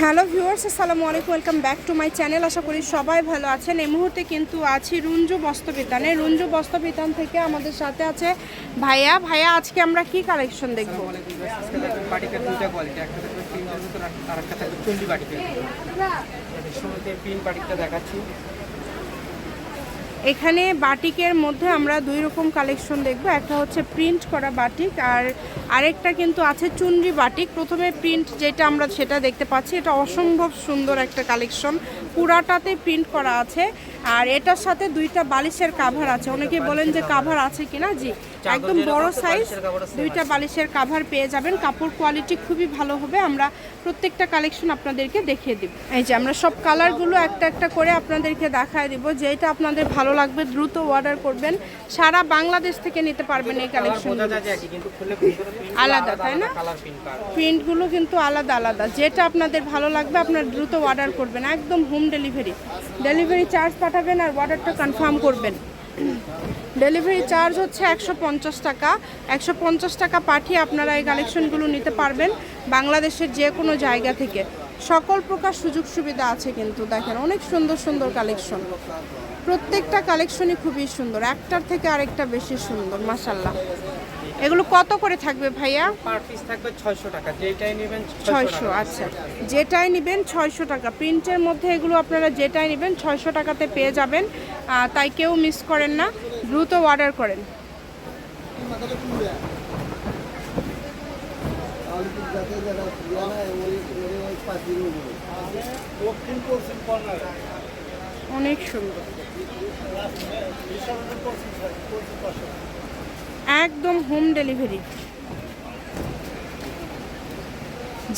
Hello viewers, আসসালামু আলাইকুম, welcome back to my channel. আশা করি সবাই ভালো আছেন। এই মুহূর্তে কিন্তু আছি রুঞ্জু বস্ত্রবিতানে। রুঞ্জু বস্ত্রবিতান থেকে আমাদের সাথে আছে ভাইয়া। ভাইয়া, আজকে আমরা কি কালেকশন দেখব? দেখাচ্ছি। এখানে বাটিকের মধ্যে আমরা দুই রকম কালেকশন দেখব। একটা হচ্ছে প্রিন্ট করা বাটিক আর আরেকটা কিন্তু আছে চুনরি বাটিক। প্রথমে প্রিন্ট যেটা আমরা সেটা দেখতে পাচ্ছি। এটা অসম্ভব সুন্দর একটা কালেকশন পুরাটাতে প্রিন্ট করা আছে। আর এটার সাথে দুইটা বালিশের কাভার আছে। অনেকে বলেন যে কাভার আছে। কিনা? জি একদম বড় সাইজ দুইটা বালিশের কাভার পেয়ে যাবেন। কাপড় কোয়ালিটি খুবই ভালো হবে। আমরা প্রত্যেকটা কালেকশন আপনাদেরকে দেখিয়ে দিব। এই যে আমরা সব কালারগুলো একটা একটা করে আপনাদেরকে দেখায় দিব। যেটা আপনাদের ভালো লাগবে দ্রুত অর্ডার করবেন। সারা বাংলাদেশ থেকে নিতে পারবেন এই কালেকশন আলাদা, তাই না? প্রিন্টগুলো কিন্তু আলাদা আলাদা। যেটা আপনাদের ভালো লাগবে আপনার দ্রুত অর্ডার করবেন। একদম হোম ডেলিভারি ডেলিভারি চার্জ পাঠাবেন আর অর্ডারটা কনফার্ম করবেন। ডেলিভারি চার্জ হচ্ছে একশো পঞ্চাশ টাকা। একশো পঞ্চাশ টাকা পাঠিয়ে আপনারা এই কালেকশনগুলো নিতে পারবেন বাংলাদেশের যে কোনো জায়গা থেকে। সকল প্রকার সুযোগ সুবিধা আছে কিন্তু দেখেন অনেক সুন্দর সুন্দর কালেকশন প্রত্যেকটা কালেকশনই খুবই সুন্দর। একটার থেকে আরেকটা বেশি সুন্দর মাসাল্লাহ এগুলো কত করে থাকবে ভাইয়া? পার পিস থাকবে ছয়শো টাকা। যেটাই নেবেন ছয়শো আচ্ছা। যেটাই নেবেন ছয়শো টাকা। প্রিন্টের মধ্যে এগুলো আপনারা যেটাই নেবেন ছয়শো টাকাতে পেয়ে যাবেন। তাই কেউ মিস করেন না। দ্রুত অর্ডার করেন। অনেক সুন্দর। একদম হোম ডেলিভারি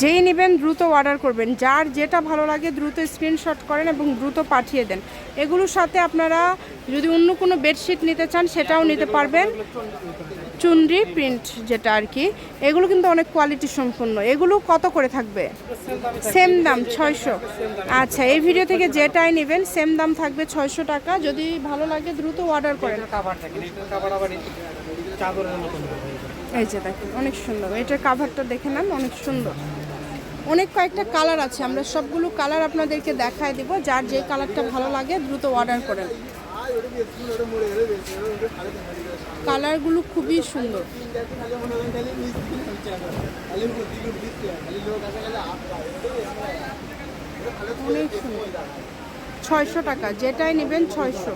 যেই নেবেন দ্রুত অর্ডার করবেন। যার যেটা ভালো লাগে দ্রুত স্ক্রিনশট করেন এবং দ্রুত পাঠিয়ে দেন। এগুলোর সাথে আপনারা যদি অন্য কোনো বেডশিট নিতে চান, সেটাও নিতে পারবেন। চুনরি প্রিন্ট যেটা আর কি, এগুলো কিন্তু অনেক কোয়ালিটি সম্পন্ন। এগুলো কত করে থাকবে? সেম দাম, ছয়শো। আচ্ছা এই ভিডিও থেকে যেটাই নেবেন সেম দাম থাকবে ছয়শো টাকা। যদি ভালো লাগে, দ্রুত অর্ডার করেন। এই যে দেখেন, অনেক সুন্দর। এটার কাভারটা দেখে নেন, অনেক সুন্দর। অনেক কয়েকটা কালার আছে, আমরা সবগুলো কালার আপনাদেরকে দেখায় দিব। যার যে কালারটা ভালো লাগে, দ্রুত অর্ডার করেন। কালারগুলো খুবই সুন্দর। অনেক সুন্দর। ছয়শো টাকা যেটাই নেবেন ছয়শো।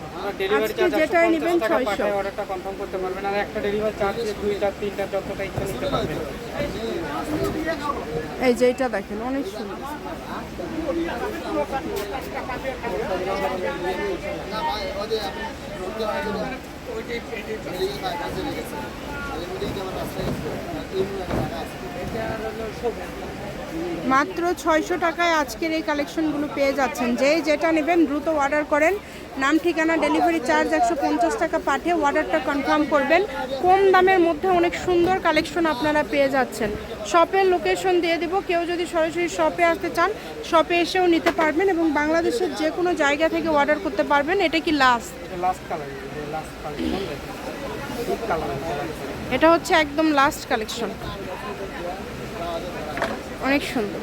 আজকে যেটাই নেবেন ছয়শো। অর্ডারটা কনফার্ম করতে পারবেন। আর একটা ডেলিভারি চার্জ দুইটা তিনটা যতটা ইচ্ছা নিতে পারবেন। এই যে এটা দেখেন, অনেক সুন্দর। মাত্র ছয়শো টাকায় আজকের এই কালেকশনগুলো পেয়ে যাচ্ছেন। যে যেটা নেবেন দ্রুত অর্ডার করেন। নাম ঠিকানা ডেলিভারি চার্জ একশো পঞ্চাশ টাকা পাঠিয়ে অর্ডারটা কনফার্ম করবেন। কম দামের মধ্যে অনেক সুন্দর কালেকশন আপনারা পেয়ে যাচ্ছেন। শপের লোকেশন দিয়ে দেবো। কেউ যদি সরাসরি শপে আসতে চান শপে এসেও নিতে পারবেন এবং বাংলাদেশের যে কোনো জায়গা থেকে অর্ডার করতে পারবেন। এটা কি লাস্ট এটা হচ্ছে একদম লাস্ট কালেকশন অনেক সুন্দর।